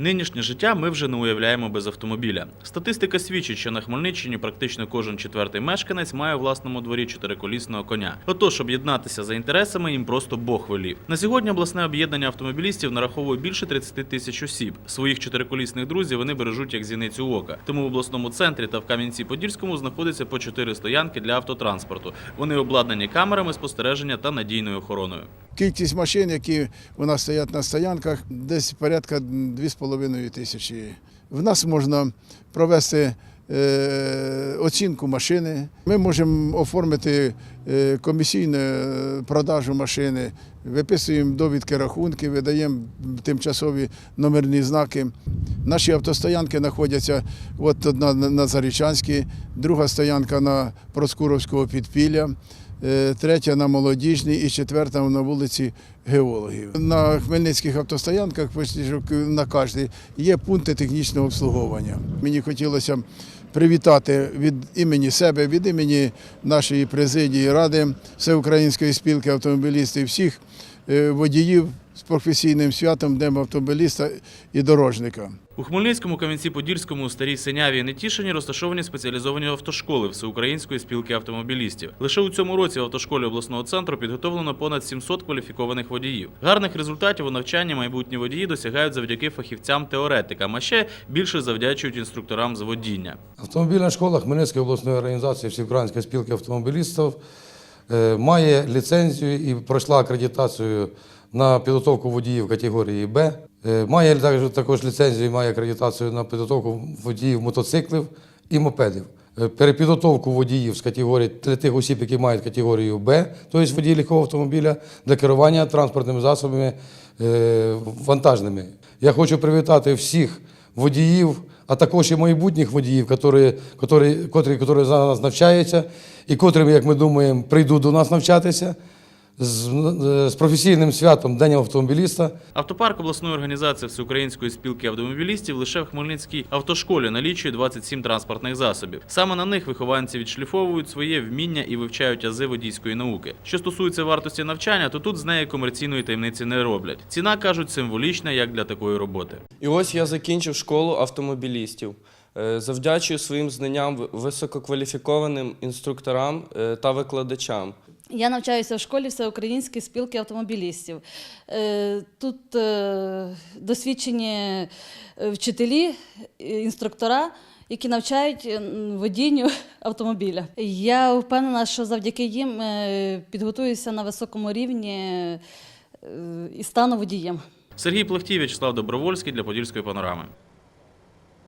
Нинішнє життя ми вже не уявляємо без автомобіля. Статистика свідчить, що на Хмельниччині практично кожен четвертий мешканець має у власному дворі чотириколісного коня. Отож, об'єднатися за інтересами їм просто Бог велів. На сьогодні обласне об'єднання автомобілістів нараховує більше 30 тисяч осіб. Своїх чотириколісних друзів вони бережуть як зіницю ока. Тому в обласному центрі та в Кам'янці-Подільському знаходиться по чотири стоянки для автотранспорту. Вони обладнані камерами спостереження та надійною охороною. Кількість машин, які у нас стоять на стоянках, десь порядка 2,5 тисячі. В нас можна провести е, оцінку машини. Ми можемо оформити е, комісійну е, продажу машини, виписуємо довідки рахунки, видаємо тимчасові номерні знаки. Наші автостоянки знаходяться от одна на на Зарічанській, друга стоянка на Проскуровського підпілля. Е, третя на молодіжній і четверта на вулиці геологів. На хмельницьких автостоянках на кожній є пункти технічного обслуговування. Мені хотілося привітати від імені себе, від імені нашої президії ради Всеукраїнської спілки автомобілістів всіх е, водіїв з професійним святом Днем автомобіліста і дорожника. У Хмельницькому, Кам'янці-Подільському, Старій Синяві і Нетішині розташовані спеціалізовані автошколи Всеукраїнської спілки автомобілістів. Лише у цьому році в автошколі обласного центру підготовлено понад 700 кваліфікованих водіїв. Гарних результатів у навчанні майбутні водії досягають завдяки фахівцям-теоретикам, а ще більше завдячують інструкторам з водіння. Автомобільна школа Хмельницької обласної організації Всеукраїнської спілки автомобілістів е, має ліцензію і пройшла акредитацію на підготовку водіїв категорії Б. Е, Має також, також ліцензію, має акредитацію на підготовку водіїв мотоциклів і мопедів. Е, Перепідготовку водіїв з категорії для тих осіб, які мають категорію Б, тобто водій легкого автомобіля, для керування транспортними засобами е, вантажними. Я хочу привітати всіх водіїв, а також і майбутніх водіїв, котрі, котрі, котрі за нас навчаються, і котрим, як ми думаємо, прийдуть до нас навчатися з, з професійним святом День автомобіліста. Автопарк обласної організації Всеукраїнської спілки автомобілістів лише в Хмельницькій автошколі налічує 27 транспортних засобів. Саме на них вихованці відшліфовують своє вміння і вивчають ази водійської науки. Що стосується вартості навчання, то тут з неї комерційної таємниці не роблять. Ціна кажуть символічна як для такої роботи. І ось я закінчив школу автомобілістів. Е, Завдячую своїм знанням висококваліфікованим інструкторам е, та викладачам. Я навчаюся в школі Всеукраїнської спілки автомобілістів. Е, Тут е, досвідчені е, вчителі, інструктора, які навчають водінню автомобіля. Я впевнена, що завдяки їм підготуюся на високому рівні і стану водієм. Сергій Плехтій, В'ячеслав Добровольський для Подільської панорами.